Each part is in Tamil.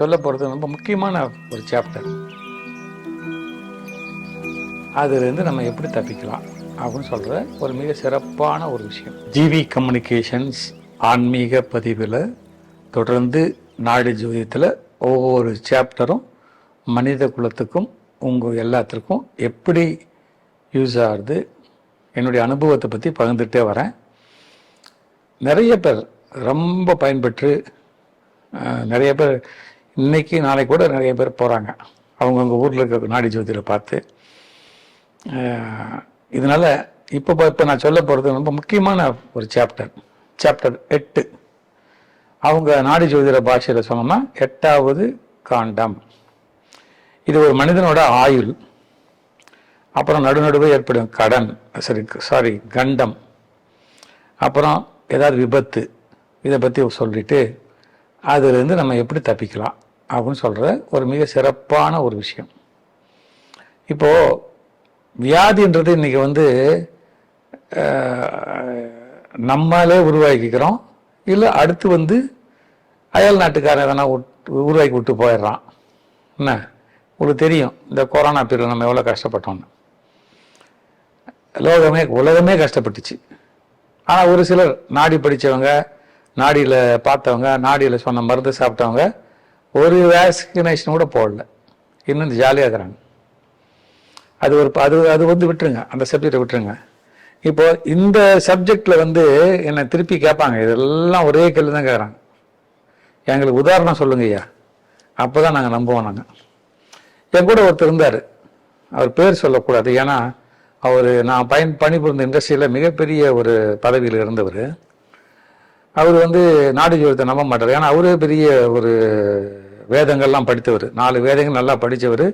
சொல்ல போகிறது ரொம்ப முக்கியமான ஒரு சாப்டர் அதுலேருந்து நம்ம எப்படி தப்பிக்கலாம் அப்படின்னு சொல்கிற ஒரு மிக சிறப்பான ஒரு விஷயம். ஜிவி கம்யூனிகேஷன்ஸ் ஆன்மீக பதிவில் தொடர்ந்து நாடு ஜோதியத்தில் ஒவ்வொரு சாப்டரும் மனித குலத்துக்கும் உங்கள் எல்லாத்திற்கும் எப்படி யூஸ் ஆகுது என்னுடைய அனுபவத்தை பற்றி பகிர்ந்துகிட்டே வரேன். நிறைய பேர் ரொம்ப பயன்பெற்று நிறைய பேர் இன்னைக்கு நாளைக்கு கூட நிறைய பேர் போகிறாங்க அவங்கவுங்க ஊரில் இருக்க நாடி ஜோதியில் பார்த்து. இதனால் இதனால இப்போ இப்போ நான் சொல்ல போகிறது ரொம்ப முக்கியமான ஒரு சாப்டர் சாப்டர் எட்டு. அவங்க நாடி ஜோதிட பாஷையில் சொன்னோம்னா எட்டாவது காண்டம். இது ஒரு மனிதனோட ஆயுள். அப்புறம் நடுநடுவே ஏற்படும் கடன் சரி சாரி கண்டம். அப்புறம் ஏதாவது விபத்து இதை பற்றி சொல்லிட்டு அதுலேருந்து நம்ம எப்படி தப்பிக்கலாம்? அப்படின்னு சொல்கிற ஒரு மிக சிறப்பான ஒரு விஷயம். இப்போது வியாதின்றது இன்றைக்கி வந்து நம்மளே உருவாக்கிக்கிறோம். இல்லை அடுத்து வந்து அயல் நாட்டுக்காரன் எதனா உட்- உருவாக்கி விட்டு போயிடுறான். என்ன? உங்களுக்கு தெரியும் இந்த கொரோனா பீரியட் நம்ம எவ்வளோ கஷ்டப்பட்டோம்னு. லோகமே உலகமே கஷ்டப்பட்டுச்சு. ஆனால் ஒரு சிலர் நாடி படித்தவங்க நாடியில் பார்த்தவங்க நாடியில் சொன்ன மருந்து சாப்பிட்டவங்க ஒரு வேக்சினேஷன் கூட போடல. இன்னும் ஜாலியாக இருக்கிறாங்க. அது ஒரு அது அது வந்து விட்டுருங்க. அந்த சப்ஜெக்டை விட்டுருங்க. இப்போ இந்த சப்ஜெக்டில் வந்து என்னை திருப்பி கேட்பாங்க. இதெல்லாம் ஒரே கேள்வி தான் கேட்குறாங்க. எங்களுக்கு உதாரணம் சொல்லுங்க ஐயா. அப்போ தான் நாங்கள் நம்புவோம் நாங்கள் என் கூட ஒருத்தர் இருந்தார். அவர் பேர் சொல்லக்கூடாது. ஏன்னா அவர் நான் பயன் பணிபுரிந்த இண்டஸ்ட்ரியில் மிகப்பெரிய ஒரு பதவியில் இருந்தவர். அவர் வந்து நாடு ஜோதிடத்தை நம்ப மாட்டார். ஏன்னா அவரே பெரிய ஒரு வேதங்கள்லாம் படித்தவர். நாலு வேதங்கள் நல்லா படித்தவர்.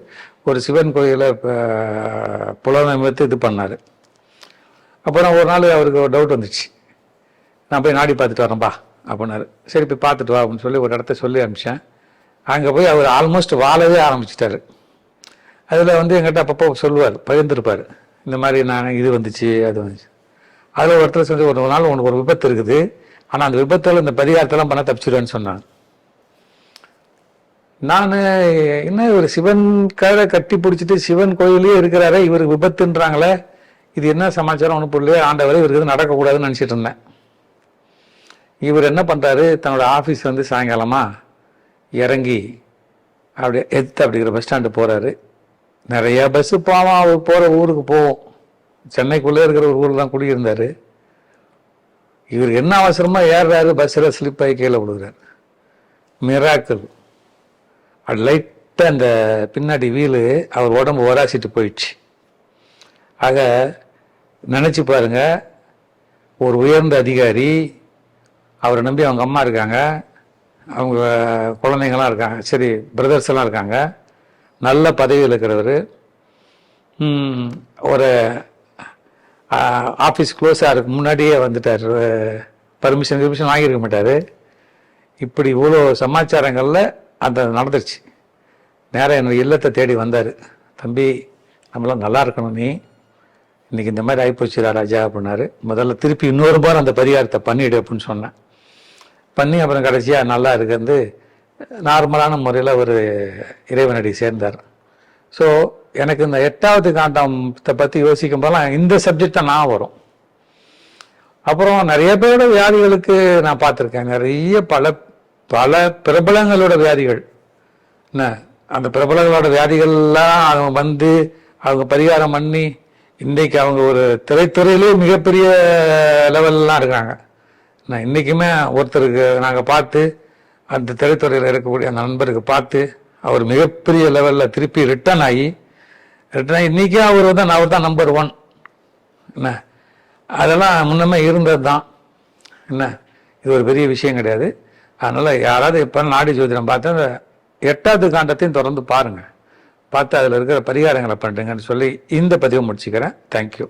ஒரு சிவன் கோயிலை புலனமைத்து இது பண்ணார். அப்புறம் ஒரு நாள் அவருக்கு ஒரு டவுட் வந்துச்சு. நான் போய் நாடி பார்த்துட்டு வரேன்பா அப்படின்னாரு. சரி போய் பார்த்துட்டு வா அப்படின்னு சொல்லி ஒரு இடத்த சொல்லி அனுப்பிச்சேன். அங்கே போய் அவர் ஆல்மோஸ்ட் வாழவே ஆரம்பிச்சிட்டாரு. அதில் வந்து எங்கிட்ட அப்பப்போ சொல்லுவார் பகிர்ந்துருப்பார். இந்த மாதிரி நான் இது வந்துச்சு அது வந்துச்சு. அதில் ஒருத்தர் சொல்லி ஒரு நாள் உனக்கு ஒரு விபத்து இருக்குது. ஆனால் அந்த விபத்தில் இந்த பரிகாரத்தெல்லாம் பண்ண தப்பிச்சிடுவேன்னு சொன்னாங்க. நான் என்ன ஒரு சிவன் கதை கட்டி பிடிச்சிட்டு சிவன் கோயிலே இருக்கிறாரே இவர் விபத்துன்றாங்களே இது என்ன சமாச்சாரம் ஒன்று புரியல ஆண்டவரை இவருக்கு எதுவும் நடக்கக்கூடாதுன்னு நினச்சிட்டு இருந்தேன். இவர் என்ன பண்ணுறாரு தன்னோட ஆஃபீஸ் வந்து சாயங்காலமாக இறங்கி அப்படியே எத்து அப்படிங்கிற பஸ் ஸ்டாண்டு போகிறாரு நிறையா பஸ்ஸு போவான் அவர் போகிற ஊருக்கு போவோம். சென்னைக்குள்ளே இருக்கிற ஒரு ஊரில் தான் குடியிருந்தார். இவர் என்ன அவசரமாக ஏறுறாரு பஸ்ஸில் ஸ்லிப் ஆகி கீழே விழுகிறார். மிராக்கள் அது லைட்டாக அந்த பின்னாடி வீலு அவர் உடம்பு ஒராசிட்டு போயிடுச்சு. ஆக நினச்சி பாருங்கள் ஒரு உயர்ந்த அதிகாரி அவரை நம்பி அவங்க அம்மா இருக்காங்க அவங்க குழந்தைங்களாம் இருக்காங்க சரி பிரதர்ஸ் எல்லாம் இருக்காங்க நல்ல பதவியில் இருக்கிறவர். ஒரு ஆஃபீஸ் க்ளோஸ் ஆகிறதுக்கு முன்னாடியே வந்துட்டார். பர்மிஷன் கிர்மிஷன் வாங்கியிருக்க மாட்டார். இப்படி இவ்வளோ சமாச்சாரங்களில் அந்த நடந்துருச்சு. நேராக என்னோட இல்லத்தை தேடி வந்தார். தம்பி நம்மளாம் நல்லா இருக்கணும் நீ. இன்றைக்கி இந்த மாதிரி ஆகிப்போச்சுடா ராஜா அப்படின்னாரு. முதல்ல திருப்பி இன்னொரு பார் அந்த பரிகாரத்தை பண்ணிவிடு அப்படின்னு சொன்னேன். பண்ணி அப்புறம் கடைசியாக நல்லா இருக்குது நார்மலான முறையில் ஒரு இறைவனடி சேர்ந்தார். ஸோ எனக்கு இந்த எட்டாவது காண்டத்தை பற்றி யோசிக்கும் போதெல்லாம் இந்த சப்ஜெக்ட் தான் நான் வரும். அப்புறம் நிறைய பேரோட வியாதிகளுக்கு நான் பார்த்துருக்கேன். நிறைய பல பல பிரபலங்களோட வியாதிகள். என்ன? அந்த பிரபலங்களோட வியாதிகள்லாம் அவங்க வந்து அவங்க பரிகாரம் பண்ணி இன்றைக்கு அவங்க ஒரு திரைத்துறையிலே மிகப்பெரிய லெவல்லாம் இருக்காங்க. நான் இன்றைக்குமே ஒருத்தருக்கு நாங்கள் பார்த்து அந்த திரைத்துறையில் இருக்கக்கூடிய அந்த நண்பருக்கு பார்த்து அவர் மிகப்பெரிய லெவலில் திருப்பி ரிட்டர்ன் ஆகி ரிட்டர்ன் ஆகி இன்றைக்கே அவர் தான் அவர் தான் நம்பர் ஒன் என்ன? அதெல்லாம் முன்னமே இருந்தது தான் என்ன? இது ஒரு பெரிய விஷயம் கிடையாது. அதனால் யாராவது இப்போ நாடி ஜோதிடம் பார்த்து அந்த எட்டாவது காண்டத்தையும் தொடர்ந்து பாருங்கள் பார்த்து அதில் இருக்கிற பரிகாரங்களை பண்ணுறேங்கன்னு சொல்லி இந்த பதிவை முடிச்சுக்கிறேன். தேங்க்யூ